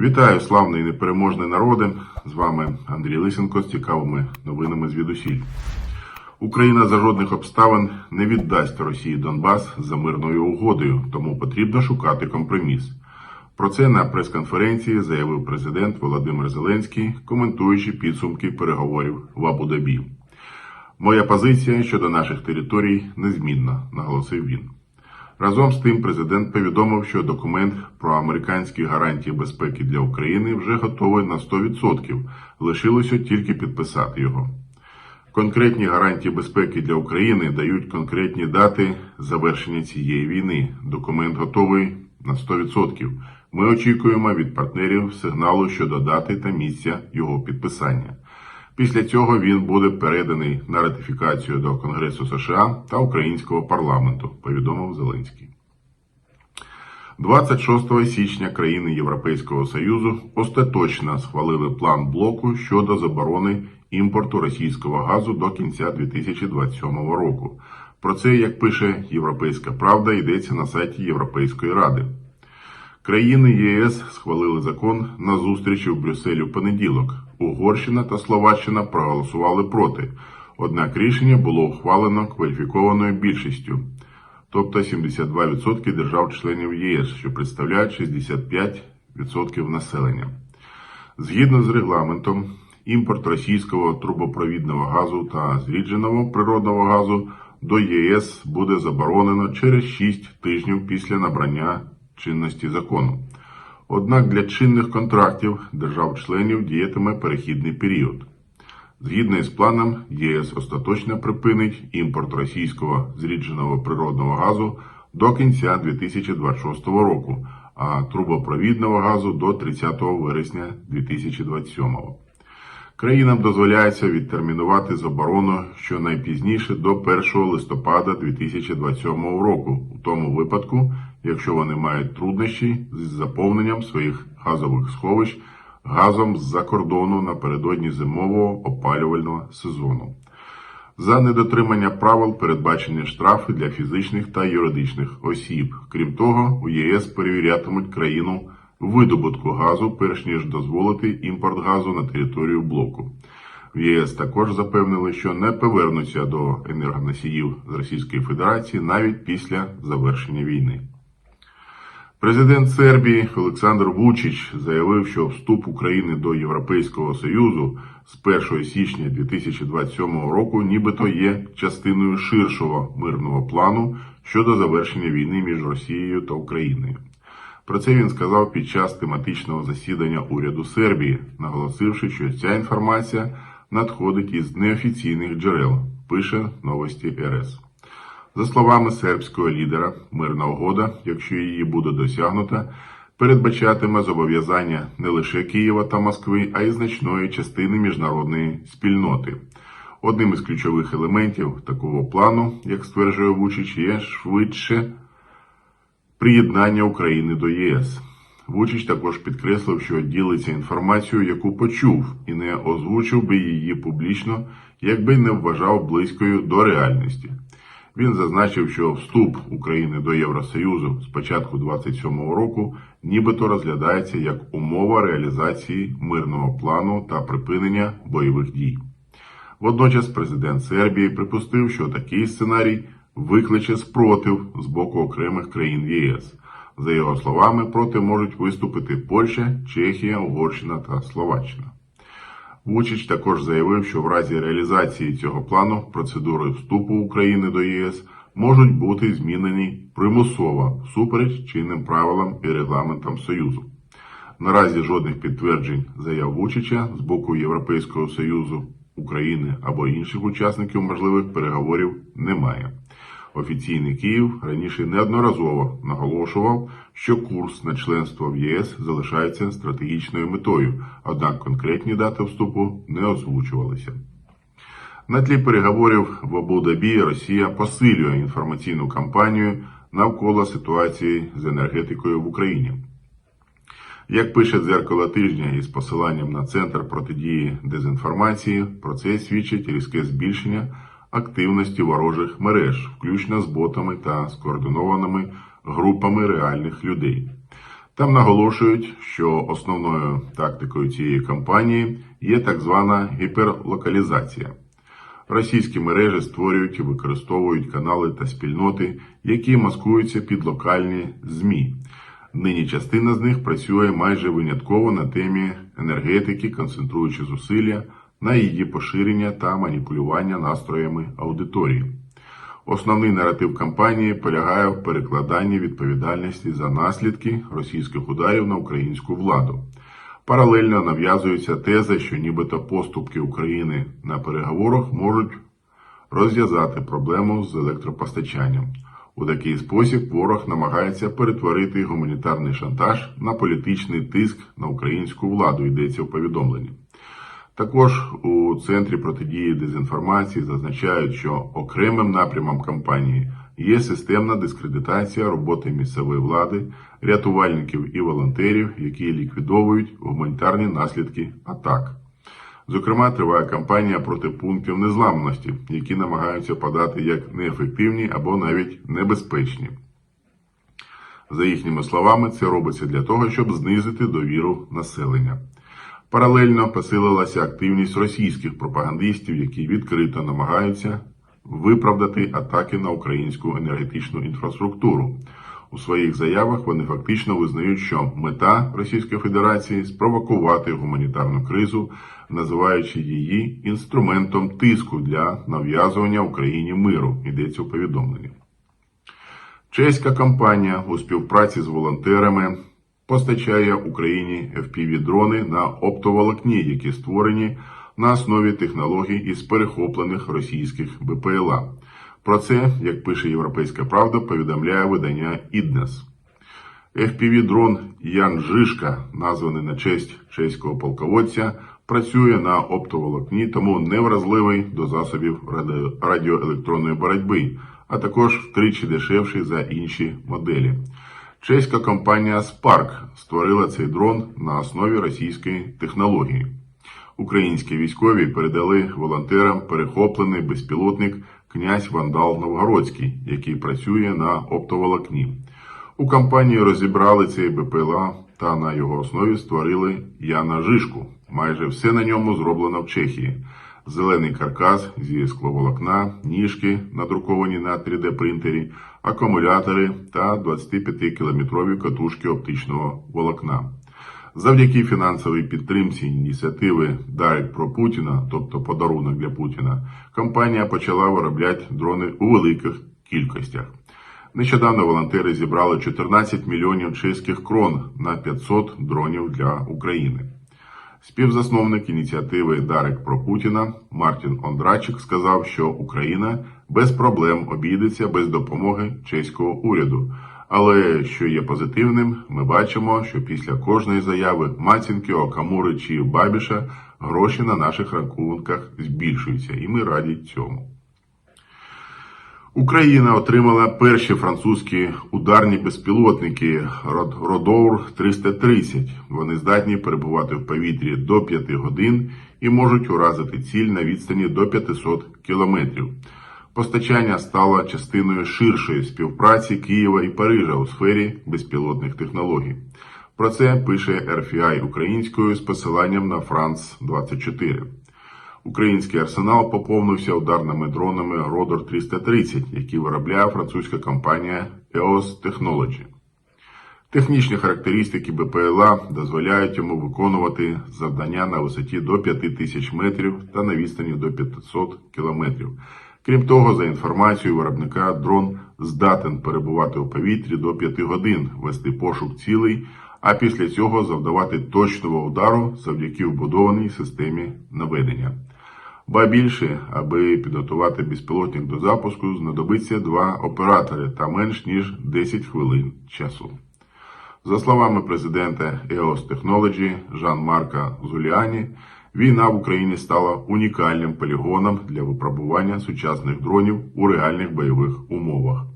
Вітаю, славний і непереможний народи! З вами Андрій Лисенко з цікавими новинами звідусіль. Україна за жодних обставин не віддасть Росії Донбас за мирною угодою, тому потрібно шукати компроміс. Про це на прес-конференції заявив президент Володимир Зеленський, коментуючи підсумки переговорів в Абу-Дабі. Моя позиція щодо наших територій незмінна, наголосив він. Разом з тим, президент повідомив, що документ про американські гарантії безпеки для України вже готовий на 100%, лишилося тільки підписати його. Конкретні гарантії безпеки для України дають конкретні дати завершення цієї війни. Документ готовий на 100%. Ми очікуємо від партнерів сигналу щодо дати та місця його підписання. Після цього він буде переданий на ратифікацію до Конгресу США та Українського парламенту, повідомив Зеленський. 26 січня країни Європейського Союзу остаточно схвалили план блоку щодо заборони імпорту російського газу до кінця 2027 року. Про це, як пише Європейська Правда, йдеться на сайті Європейської ради. Країни ЄС схвалили закон на зустрічі в Брюсселі в понеділок. Угорщина та Словаччина проголосували проти. Однак рішення було ухвалено кваліфікованою більшістю, тобто 72% держав-членів ЄС, що представляють 65% населення. Згідно з регламентом, імпорт російського трубопровідного газу та зрідженого природного газу до ЄС буде заборонено через 6 тижнів після набрання чинності закону. Однак для чинних контрактів держав-членів діятиме перехідний період. Згідно із планом, ЄС остаточно припинить імпорт російського зрідженого природного газу до кінця 2026 року, а трубопровідного газу до 30 вересня 2027. Країнам дозволяється відтермінувати заборону щонайпізніше до 1 листопада 2027 року, у тому випадку, якщо вони мають труднощі з заповненням своїх газових сховищ газом з-за кордону напередодні зимового опалювального сезону. За недотримання правил передбачені штрафи для фізичних та юридичних осіб. Крім того, у ЄС перевірятимуть країну видобутку газу, перш ніж дозволити імпорт газу на територію блоку. В ЄС також запевнили, що не повернуться до енергоносіїв з Російської Федерації навіть після завершення війни. Президент Сербії Олександр Вучич заявив, що вступ України до Європейського Союзу з 1 січня 2027 року нібито є частиною ширшого мирного плану щодо завершення війни між Росією та Україною. Про це він сказав під час тематичного засідання уряду Сербії, наголосивши, що ця інформація надходить із неофіційних джерел, пише новості РС. За словами сербського лідера, мирна угода, якщо її буде досягнута, передбачатиме зобов'язання не лише Києва та Москви, а й значної частини міжнародної спільноти. Одним із ключових елементів такого плану, як стверджує Вучич, є швидше приєднання України до ЄС. Вучич також підкреслив, що ділиться інформацією, яку почув, і не озвучив би її публічно, якби не вважав близькою до реальності. Він зазначив, що вступ України до Євросоюзу з початку 27-го року нібито розглядається як умова реалізації мирного плану та припинення бойових дій. Водночас президент Сербії припустив, що такий сценарій викличе спротив з боку окремих країн ЄС. За його словами, проти можуть виступити Польща, Чехія, Угорщина та Словаччина. Вучич також заявив, що в разі реалізації цього плану процедури вступу України до ЄС можуть бути змінені примусово всупереч чинним правилам і регламентам Союзу. Наразі жодних підтверджень заяв Вучича з боку Європейського Союзу, України або інших учасників можливих переговорів немає. Офіційний Київ раніше неодноразово наголошував, що курс на членство в ЄС залишається стратегічною метою, однак конкретні дати вступу не озвучувалися. На тлі переговорів в Абу-Дабі Росія посилює інформаційну кампанію навколо ситуації з енергетикою в Україні. Як пише дзеркало тижня із посиланням на центр протидії дезінформації, про це свідчить різке збільшення активності ворожих мереж, включно з ботами та скоординованими групами реальних людей. Там наголошують, що основною тактикою цієї кампанії є так звана гіперлокалізація. Російські мережі створюють і використовують канали та спільноти, які маскуються під локальні ЗМІ. Нині частина з них працює майже винятково на темі енергетики, концентруючи зусилля на її поширення та маніпулювання настроями аудиторії. Основний наратив кампанії полягає в перекладанні відповідальності за наслідки російських ударів на українську владу. Паралельно нав'язується теза, що нібито поступки України на переговорах можуть розв'язати проблему з електропостачанням. У такий спосіб ворог намагається перетворити гуманітарний шантаж на політичний тиск на українську владу, йдеться в повідомленні. Також у центрі протидії дезінформації зазначають, що окремим напрямом кампанії є системна дискредитація роботи місцевої влади, рятувальників і волонтерів, які ліквідовують гуманітарні наслідки атак. Зокрема, триває кампанія проти пунктів незламності, які намагаються подати як неефективні або навіть небезпечні. За їхніми словами, це робиться для того, щоб знизити довіру населення. Паралельно посилилася активність російських пропагандистів, які відкрито намагаються виправдати атаки на українську енергетичну інфраструктуру. У своїх заявах вони фактично визнають, що мета Російської Федерації спровокувати гуманітарну кризу, називаючи її інструментом тиску для нав'язування Україні миру. Йдеться у повідомленні. Чеська компанія у співпраці з волонтерами постачає Україні FPV-дрони на оптоволокні, які створені на основі технологій із перехоплених російських БПЛА. Про це, як пише Європейська Правда, повідомляє видання Іднес. FPV-дрон Ян Жишка, названий на честь чеського полководця, працює на оптоволокні, тому не вразливий до засобів радіоелектронної боротьби, а також втричі дешевший за інші моделі. Чеська компанія Spark створила цей дрон на основі російської технології. Українські військові передали волонтерам перехоплений безпілотник князь Вандал Новгородський, який працює на оптоволокні. У компанії розібрали цей БПЛА та на його основі створили Яна Жишку. Майже все на ньому зроблено в Чехії. Зелений каркас зі скловолокна, ніжки, надруковані на 3D принтері, акумулятори та 25-кілометрові катушки оптичного волокна. Завдяки фінансовій підтримці ініціативи Дарик про Путіна, тобто подарунок для Путіна, компанія почала виробляти дрони у великих кількостях. Нещодавно волонтери зібрали 14 мільйонів чеських крон на 500 дронів для України. Співзасновник ініціативи Дарик про Путіна Мартін Ондрачик сказав, що Україна без проблем обійдеться без допомоги чеського уряду. Але що є позитивним, ми бачимо, що після кожної заяви Мацінки, Окамури чи Бабіша гроші на наших рахунках збільшуються, і ми раді цьому. Україна отримала перші французькі ударні безпілотники Родоур 330. Вони здатні перебувати в повітрі до 5 годин і можуть уразити ціль на відстані до 500 кілометрів. Постачання стало частиною ширшої співпраці Києва і Парижа у сфері безпілотних технологій. Про це пише RFI українською з посиланням на France 24. Український арсенал поповнився ударними дронами Родор 330, які виробляє французька компанія EOS Technology. Технічні характеристики БПЛА дозволяють йому виконувати завдання на висоті до 5000 метрів та на відстані до 500 кілометрів. Крім того, за інформацією виробника, дрон здатен перебувати у повітрі до 5 годин, вести пошук цілей, а після цього завдавати точного удару завдяки вбудованій системі наведення. Ба більше, аби підготувати безпілотник до запуску, знадобиться два оператори та менш ніж 10 хвилин часу. За словами президента EOS Technology Жан-Марка Зуліані, війна в Україні стала унікальним полігоном для випробування сучасних дронів у реальних бойових умовах.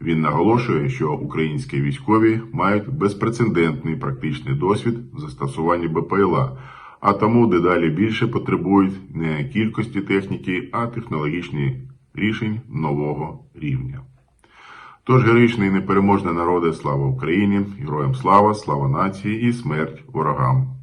Він наголошує, що українські військові мають безпрецедентний практичний досвід в застосуванні БПЛА, а тому дедалі більше потребують не кількості техніки, а технологічних рішень нового рівня. Тож героїчний і непереможний народи, слава Україні, героям слава, слава нації і смерть ворогам.